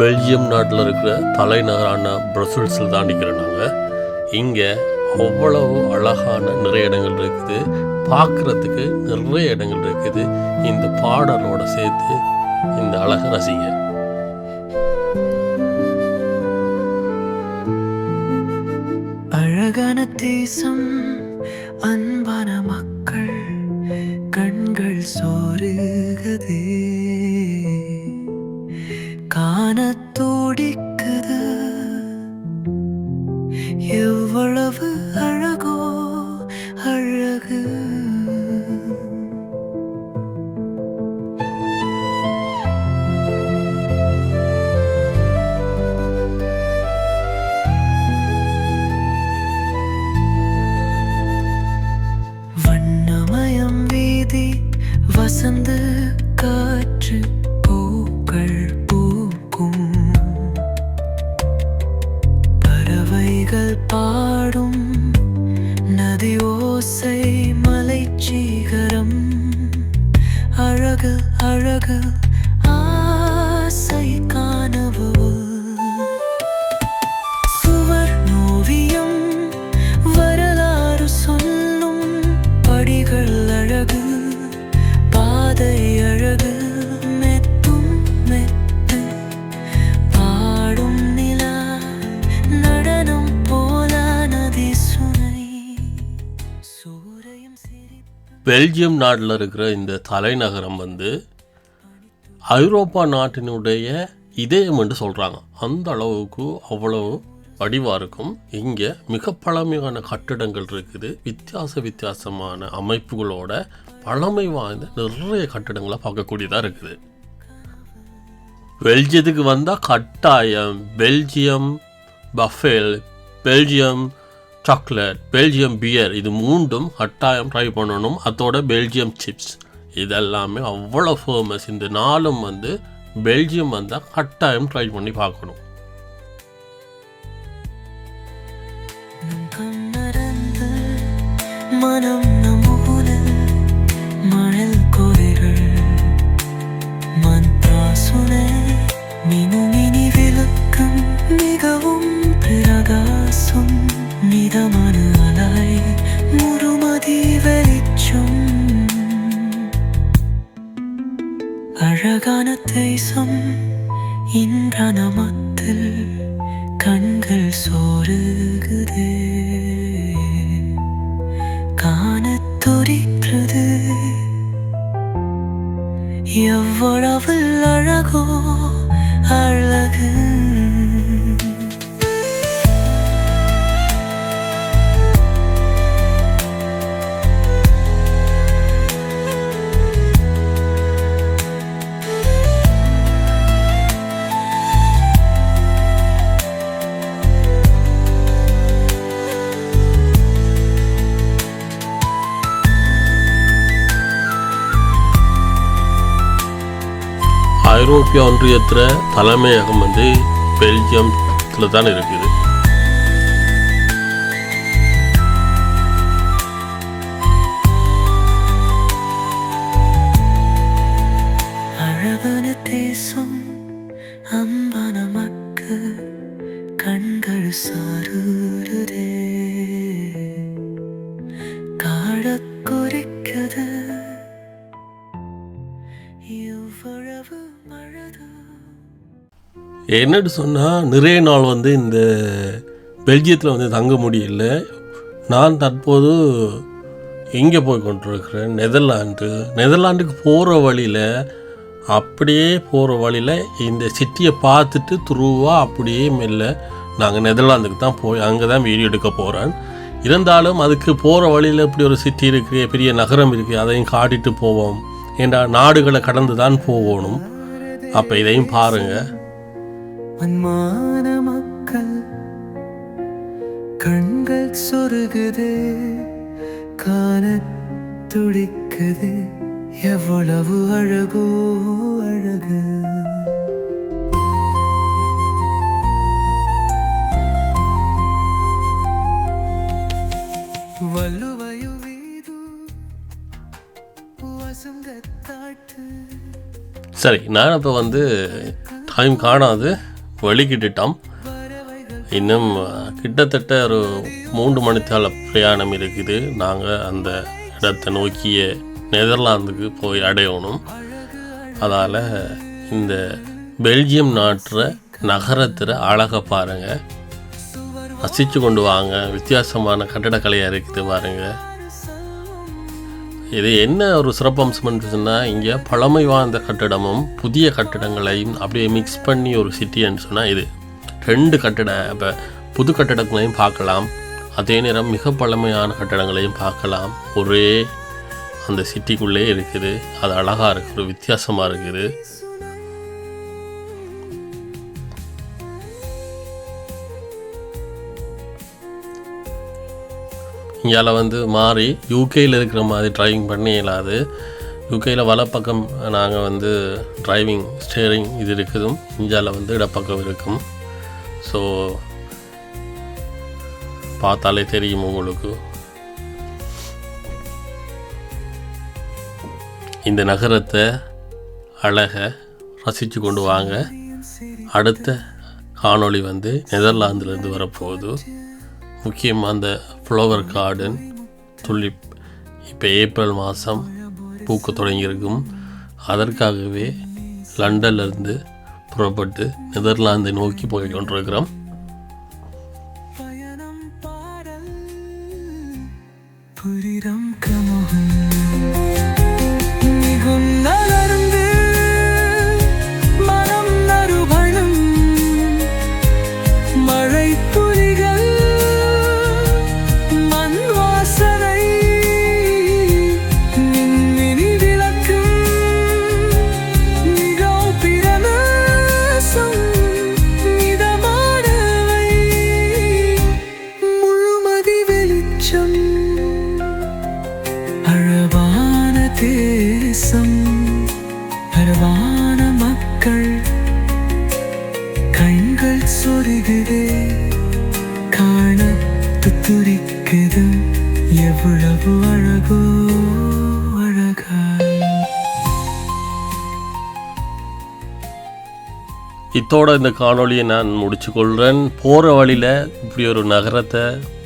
Belgium நாட்டில் இருக்கிற தலைநகரான பிரசுல்ஸில் தான் நிற்கிறோம் நாங்கள் இங்கே அவ்வளவு அழகான நிறைய இடங்கள் இருக்குது. பார்க்குறதுக்கு நிறைய இடங்கள் இருக்குது. இந்த பாடலோட சேர்த்து இந்த அழகை ரசிங்க. அழகான தேசம் அன்பான மக்கள் கண்கள் சோறு. காண துடிக்குது. பெல்ஜியம் நாட்டில் இருக்கிற இந்த தலைநகரம் வந்து ஐரோப்பா நாட்டினுடைய இதயம் என்று சொல்கிறாங்க அந்த அளவுக்கு அவ்வளவு வடிவாக இருக்கும். இங்கே மிக பழமையான கட்டிடங்கள் இருக்குது. வித்தியாச வித்தியாசமான அமைப்புகளோட பழமை வாய்ந்த நிறைய கட்டிடங்களை பார்க்கக்கூடியதாக இருக்குது. பெல்ஜியத்துக்கு வந்தால் கட்டாயம் Belgium waffle Belgium chocolate Belgium beer இது மூண்டும் கட்டாயம் ட்ரை பண்ணணும். அதோட பெல்ஜியம் சிப்ஸ் இதெல்லாமே அவ்வளோ ஃபேமஸ் இந்த நாளும் வந்து பெல்ஜியம் வந்தால் கட்டாயம் ட்ரை பண்ணி பார்க்கணும். மனம் இன்றனமத்தில் கண்கள் சோறுகுது. காணத் துடிக்கிறது எவ்வளவு அழகோ ஐரோப்பிய ஒன்றியத்தில் தலைமையகம் வந்து பெல்ஜியத்தில் தான் இருக்குது. தேசம் அன்பான மக்கள் கண்கள் சாரு என்னட்டு சொன்னால் நிறைய நாள் வந்து இந்த பெல்ஜியத்தில் வந்து தங்க முடியல நான் தற்போது இங்கே போய் கொண்டிருக்கிறேன்? நெதர்லாண்டு நெதர்லாண்டுக்கு போகிற வழியில் அப்படியே போகிற வழியில் இந்த சிட்டியை பார்த்துட்டு துருவாக அப்படியே மெல்ல நாங்கள் நெதர்லாந்துக்கு தான் போய் அங்கே தான் வீடியோ எடுக்க போகிறேன் இருந்தாலும் அதுக்கு போகிற வழியில் இப்படி ஒரு சிட்டி இருக்குது பெரிய நகரம் இருக்குது அதையும் காட்டிட்டு போவோம். ஏண்டா நாடுகளை கடந்து தான் போகணும். அப்போ இதையும் பாருங்கள் அன்பான மக்கள் கண்கள் சொருகுது காண துடிக்குது எவ்வளவு அழகோ அழகு. வல்லுவயு வீது வசங்கத்தாட்டு சரி நான் இப்போ வந்து டைம் காணாது. வழிகிட்டுட்டோம் இன்னும் கிட்டத்தட்ட ஒரு மூன்று மணித்தால பிரயாணம் இருக்குது. நாங்கள் அந்த இடத்தை நோக்கிய நெதர்லாந்துக்கு போய் அடையணும். அதால் இந்த பெல்ஜியம் நாட்டுற நகரத்தில் அழகை பாருங்கள் ரசித்து கொண்டு வாங்க. வித்தியாசமான கட்டடக்கலையாக இருக்குது பாருங்கள் இது என்ன ஒரு சிறப்பம்சம்னு சொன்னால் இங்கே பழமை வாழ்ந்த கட்டிடமும் புதிய கட்டிடங்களையும் அப்படியே மிக்ஸ் பண்ணி ஒரு சிட்டின்னு சொன்னால் இது. ரெண்டு கட்டிட இப்போ புது கட்டிடங்களையும் பார்க்கலாம். அதே நேரம் மிக பழமையான கட்டிடங்களையும் பார்க்கலாம். ஒரே அந்த சிட்டிக்குள்ளே இருக்குது. அது அழகாக இருக்குது வித்தியாசமாக இருக்குது. இந்தியாவில் வந்து மாறி யூகேயில் இருக்கிற மாதிரி டிரைவிங் பண்ணி இல்லாது யூகேயில் வலப்பக்கம் நாங்கள் வந்து டிரைவிங் ஸ்டேரிங் இது இருக்குதும். இந்தியாவில் வந்து இடப்பக்கம் இருக்கும். ஸோ பார்த்தாலே தெரியும் உங்களுக்கு. இந்த நகரத்தை அழகை ரசித்து கொண்டு வாங்க. அடுத்த காணொளி வந்து நெதர்லாந்துலேருந்து வரப்போகுது. முக்கியமாக அந்த ஃப்ளவர் கார்டன் துள்ளிப் இப்போ ஏப்ரல் மாதம் பூக்க தொடங்கியிருக்கும். அதற்காகவே லண்டன்லேருந்து புறப்பட்டு நெதர்லாந்தை நோக்கி போய் கொண்டிருக்கிறோம். சொருகுதே. காண துத்துரிக்குது. எவ்வளவு அழகோ அழகா. இத்தோட இந்த காணொளியை நான் முடிச்சு கொள்கிறேன் போகிற வழியில் இப்படி ஒரு நகரத்தை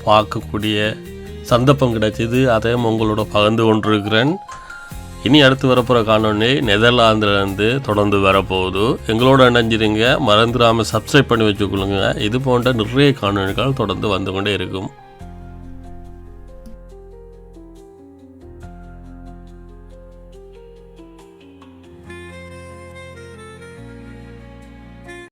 பார்க்கக்கூடிய சந்தர்ப்பம் கிடைச்சிது. அதையும் உங்களோட பகிர்ந்து கொண்டிருக்கிறேன். இனி அடுத்து வரப்போகிற காணொலி நெதர்லாந்துலேருந்து தொடர்ந்து வரப்போகுது. எங்களோட இணைஞ்சிருங்க. மறந்துடாமல் சப்ஸ்கிரைப் பண்ணி வச்சுக்கொள்ளுங்க. இது போன்ற நிறைய காணொலிகள் தொடர்ந்து வந்து கொண்டே இருக்கும்.